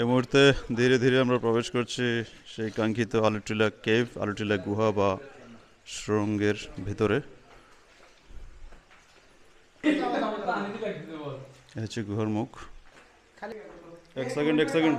এই মুহূর্তে ধীরে ধীরে আমরা প্রবেশ করছি সেই কাঙ্ক্ষিত আলুটিলা কেভ আলুটিলা গুহা বা সুরঙ্গের ভেতরে। হচ্ছে গুহার মুখ। এক সেকেন্ড এক সেকেন্ড।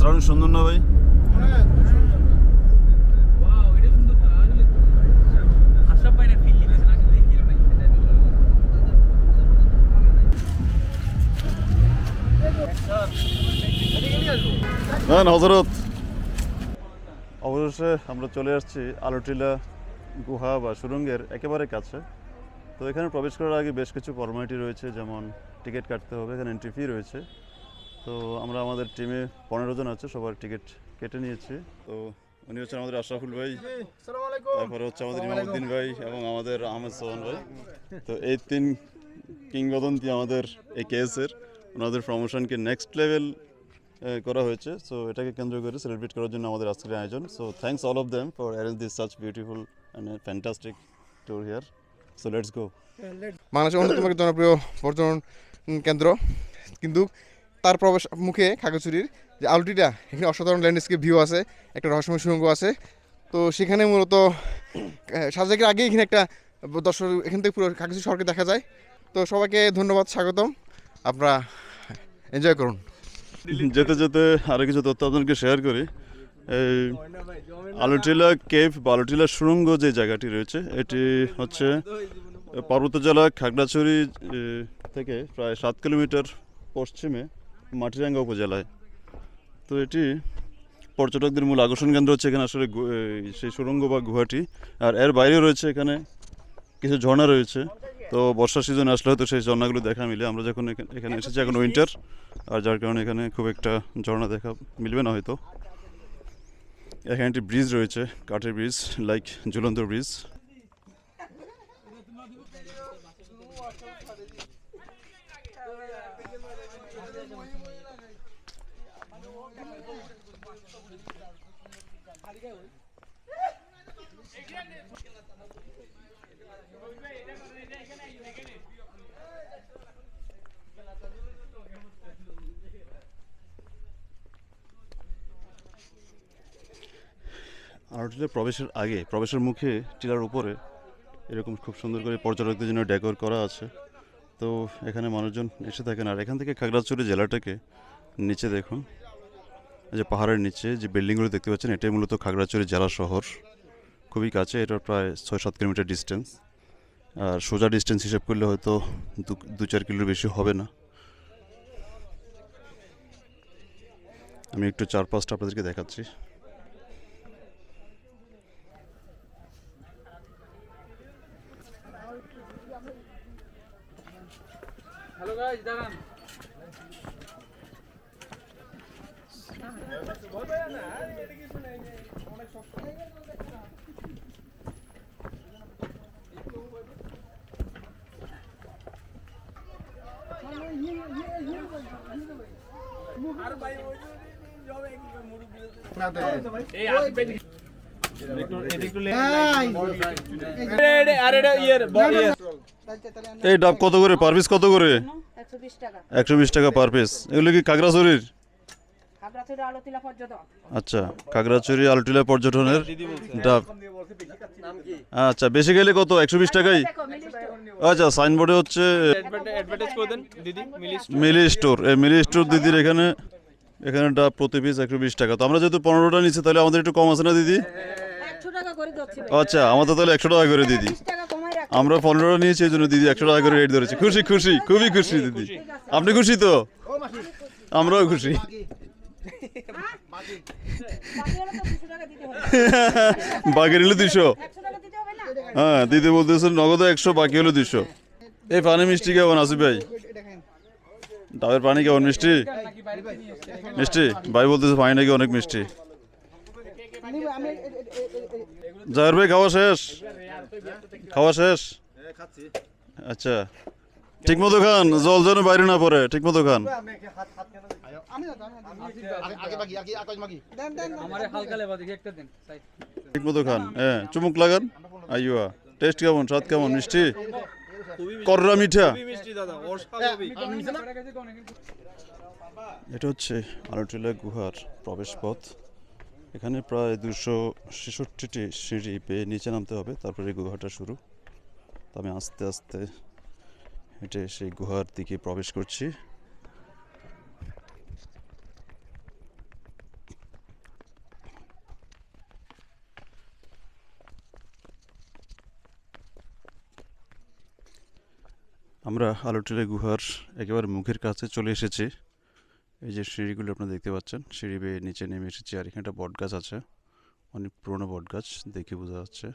রাস্তাটা অনেক সুন্দর না ভাই হজরত অবশেষে আমরা চলে আসছি আলোটিলা গুহা বা সুরঙ্গের একেবারে কাছে তো এখানে প্রবেশ করার আগে বেশ কিছু ফর্মালিটি রয়েছে যেমন টিকিট কাটতে হবে এখানে এন্ট্রি ফি রয়েছে তো আমরা আমাদের টিমে পনেরো জন আছে সবার টিকিট কেটে নিয়েছি। তো উনি হচ্ছেন আমাদের আশরাফুল ভাই তারপরে হচ্ছে আমাদের ইমামুদ্দিন ভাই এবং আমাদের আহমেদ সোহান ভাই। তো এই তিন কিংবদন্তি আমাদের এই কেসের ওনাদের প্রমোশনকে নেক্সট লেভেল করা হয়েছে। সো এটাকে কেন্দ্র করে সেলিব্রেট করার জন্য আমাদের আজকের আয়োজন। So thanks all of them for arrange this such beautiful and fantastic tour here so let's go বাংলাদেশের অন্যতম একটি জনপ্রিয় পর্যটন কেন্দ্র কিন্তু তার প্রবেশ মুখে খাগড়াছড়ির যে আলটিটা, এখানে অসাধারণ ল্যান্ডস্কেপ ভিউ আছে, একটা রহস্যময় সুরঙ্গ আছে। তো সেখানে মূলত সাজাকের আগে এখানে একটা দর্শক, এখান থেকে পুরো খাগড়াছড়ি শহরকে দেখা যায়। তো সবাইকে ধন্যবাদ, স্বাগতম। আপনারা এনজয় করুন। যেতে যেতে আরও কিছু তথ্য আপনাদেরকে শেয়ার করি। এই আলুটিলা কেভ বা আলুটিলা সুরঙ্গ যে জায়গাটি রয়েছে, এটি হচ্ছে পার্বত্য জেলা খাগড়াছড়ি থেকে প্রায় সাত কিলোমিটার পশ্চিমে মাটিরাঙ্গা উপজেলায়। তো এটি পর্যটকদের মূল আকর্ষণ কেন্দ্র হচ্ছে এখানে আসলে সেই সুরঙ্গ বা গুহাটি। আর এর বাইরে রয়েছে এখানে কিছু ঝর্ণা রয়েছে। তো বর্ষা সিজন আসলে হয়তো সেই ঝর্ণাগুলো দেখা মিলে। আমরা যখন এখানে- এসেছি এখন উইন্টার আর যার কারণে এখানে খুব একটা ঝর্ণা দেখা মিলবে না হয়তো। এখানে একটি ব্রিজ রয়েছে, কাঠের ব্রিজ লাইক ঝুলন্ত ব্রিজ আর প্রবেশের আগে, প্রবেশের মুখে টিলার উপরে এরকম খুব সুন্দর করে পর্যটকদের জন্য ডেকোর করা আছে। তো এখানে মানুষজন এসে থাকেন। আর এখান থেকে খাগড়াছড়ি জেলাটাকে নিচে দেখুন। যে পাহাড়ের নিচে যে বিল্ডিংগুলো দেখতে পাচ্ছেন, এটাই মূলত খাগড়াছড়ি জেলা শহর। খুবই কাছে, এটা প্রায় ছয় সাত কিলোমিটার ডিস্টেন্স আর সোজা ডিস্টেন্স হিসেব করলে হয়তো দু দু চার কিলোর বেশি হবে না। আমি একটু চার পাঁচটা আপনাদেরকে দেখাচ্ছি হ্যালো গাইস দাঁড়ান এই ডাব কত করে? পার পিস কত করে? একশো বিশ টাকা পার পিস এগুলো কি পর্যটন আচ্ছা খাগড়াছড়ি আলটিলা পর্যটনের ডাব। আচ্ছা বেশি গেলে কত? একশো বিশ টাকাই? আচ্ছা সাইনবোর্ডে হচ্ছে অ্যাডভার্টাইজ করে দেন দিদি মিলিশ মিলি স্টোর এই মিলি স্টোর দিদির এখানে এখানে ডাব প্রতি পিস একশো বিশ টাকা। তো আমরা যেহেতু পনেরোটা নিচ্ছি তাহলে আমাদের একটু কম আছে না দিদি? একশো টাকা করে দিচ্ছি আচ্ছা আমাদের তাহলে একশো টাকা করে দিদি। বিশ টাকা কমাই রাখ। আমরা পনেরোটা নিয়েছি এই জন্য দিদি একশো টাকা করে রেট ধরেছি। খুশি খুশি খুবই খুশি দিদি। আপনি খুশি তো? আমরাও খুশি। বাকি হলে তো দুশো টাকা দিতে হবে বাকি নিলে দুশো। একশো টাকা দিতে হবে না? হ্যাঁ দিদি বলতেছেন নগদ একশো বাকি হলো দুশো। এই পানি মিষ্টি কেমন আসিফ ভাই? ডাবের পানি কেমন, মিষ্টি? মিষ্টি? ভাই বলতেছে পানি নাকি অনেক মিষ্টি। জাহের ভাই, খাওয়া শেষ? খাওয়া শেষ? আচ্ছা। ঠিক মতো খান, জল যেন বাইরে না পড়ে ঠিক মতো খান। ঠিক মতো খান হ্যাঁ চুমুক লাগান। আইয়া টেস্ট কেমন, স্বাদ কেমন, মিষ্টি? কররা মিঠা। এটা হচ্ছে আলোটিলা গুহার প্রবেশ পথ এখানে প্রায় দুশো ছেষট্টিটি সিঁড়ি পেয়ে নিচে নামতে হবে তারপরে গুহাটা শুরু। তো আমি আস্তে আস্তে হেঁটে সেই গুহার দিকে প্রবেশ করছি। আমরা আলোটিলা গুহার একেবারে মুখের কাছে চলে এসেছি। এই যে সিঁড়িগুলো আপনারা দেখতে পাচ্ছেন, সিঁড়ি বেয়ে নিচে নেমে এসেছি আর এখানে একটা বট গাছ আছে। অনেক পুরনো বট গাছ দেখে বোঝা যাচ্ছে।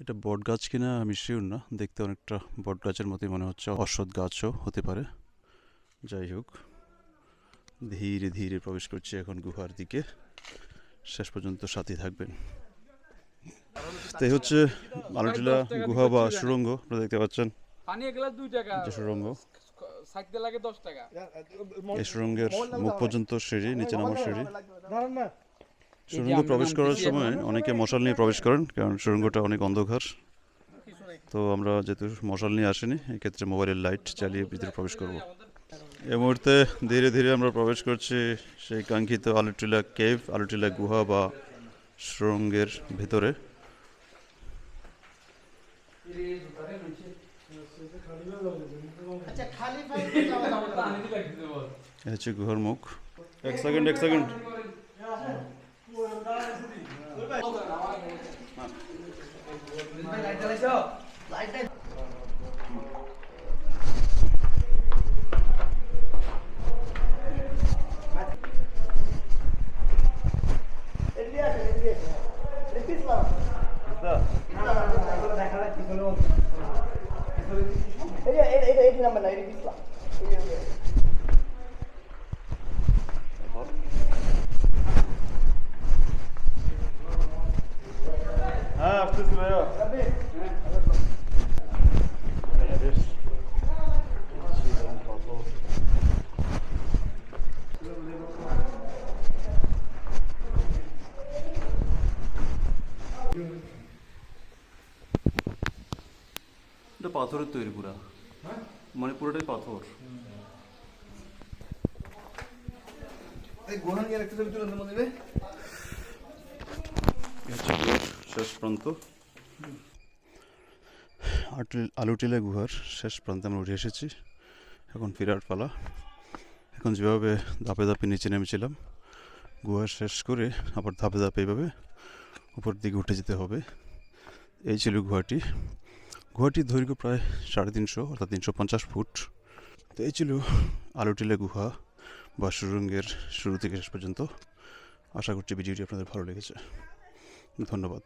এটা বট গাছ কিনা আমি শিওর না, দেখতে অনেকটা বট গাছের মতোই মনে হচ্ছে অশ্বৎ গাছও হতে পারে। যাই হোক, ধীরে ধীরে প্রবেশ করছি এখন গুহার দিকে। শেষ পর্যন্ত সাথে থাকবেন। তাই হচ্ছে আলোটিলা গুহা বা সুড়ঙ্গ আপনারা দেখতে পাচ্ছেন। পানি এক গ্লাস দুই টাকা যে সুড়ঙ্গ সাইতে লাগে দশ টাকা। এই সুড়ঙ্গের মুখ পর্যন্ত সিঁড়ি নিচে নামার সিঁড়ি। সুড়ঙ্গ প্রবেশ করার সময় অনেকে মশাল নিয়ে প্রবেশ করেন কারণ সুড়ঙ্গটা অনেক অন্ধকার। তো আমরা যেহেতু মশাল নিয়ে আসিনি এক্ষেত্রে মোবাইলের লাইট চালিয়ে ভিতরে প্রবেশ করব। এই মুহূর্তে ধীরে ধীরে আমরা প্রবেশ করছি সেই কাঙ্ক্ষিত আলুটিলা কেভ আলুটিলা গুহা বা সুড়ঙ্গের ভেতরে। এই হচ্ছে গুহার মুখ। এক সেকেন্ড এক সেকেন্ড। হ্যাঁ আসতেছি ভাইয়া এটা পাথরের তৈরি পুরা মানে পুরোটাই পাথর এই হচ্ছে গুহার শেষ প্রান্ত? আলুটিলা গুহার শেষ প্রান্তে আমরা উঠে এসেছি। এখন ফেরার পালা। এখন যেভাবে ধাপে ধাপে নিচে নেমেছিলাম, গুহা শেষ করে আবার ধাপে ধাপে এইভাবে উপর দিকে উঠে যেতে হবে। এই ছিল গুহাটি। গুহাটির দৈর্ঘ্য প্রায় সাড়ে তিনশো, অর্থাৎ তিনশো পঞ্চাশ ফুট। তো এই ছিল আলুটিলা গুহা বা সুরঙ্গের শুরু থেকে শেষ পর্যন্ত। আশা করছি ভিডিওটি আপনাদের ভালো লেগেছে। ধন্যবাদ।